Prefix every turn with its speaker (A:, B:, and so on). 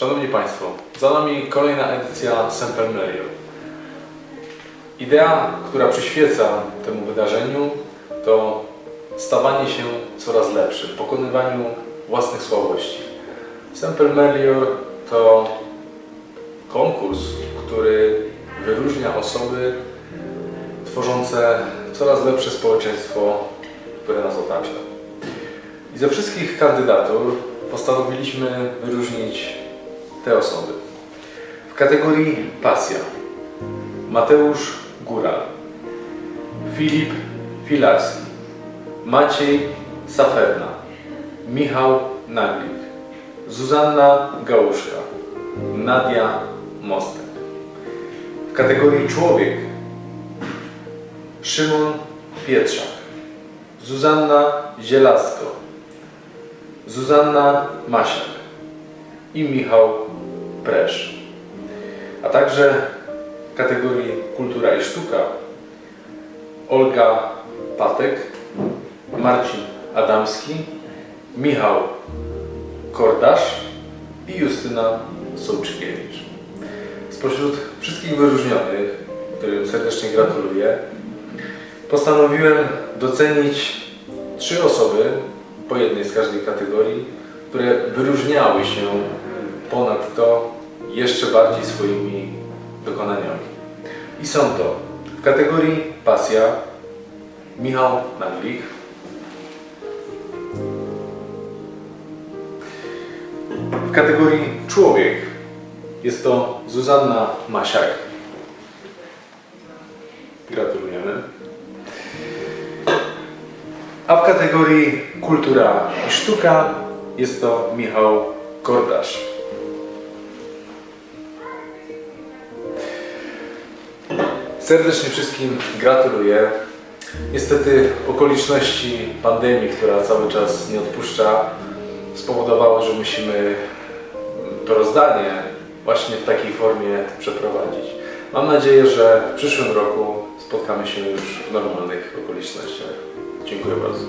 A: Szanowni Państwo, za nami kolejna edycja Semper Melior. Idea, która przyświeca temu wydarzeniu, to stawanie się coraz lepszym, pokonywaniu własnych słabości. Semper Melior to konkurs, który wyróżnia osoby tworzące coraz lepsze społeczeństwo, które nas otacza. I ze wszystkich kandydatur postanowiliśmy wyróżnić te osoby. W kategorii pasja. Mateusz Góral, Filip Filarski, Maciej Saferna, Michał Naglik, Zuzanna Gałuszka, Nadia Mostek. W kategorii człowiek. Szymon Pietrzak, Zuzanna Zielasko, Zuzanna Masiak. I Michał Presz. A także w kategorii kultura i sztuka Olga Patek, Marcin Adamski, Michał Kordasz i Justyna Sołczykiewicz. Spośród wszystkich wyróżnionych, którym serdecznie gratuluję, postanowiłem docenić trzy osoby, po jednej z każdej kategorii, które wyróżniały się ponadto jeszcze bardziej swoimi dokonaniami. I są to w kategorii pasja Michał Naglik, w kategorii człowiek jest to Zuzanna Masiak. Gratulujemy. A w kategorii kultura i sztuka jest to Michał Kordasz. Serdecznie wszystkim gratuluję. Niestety okoliczności pandemii, która cały czas nie odpuszcza, spowodowały, że musimy to rozdanie właśnie w takiej formie przeprowadzić. Mam nadzieję, że w przyszłym roku spotkamy się już w normalnych okolicznościach. Dziękuję bardzo.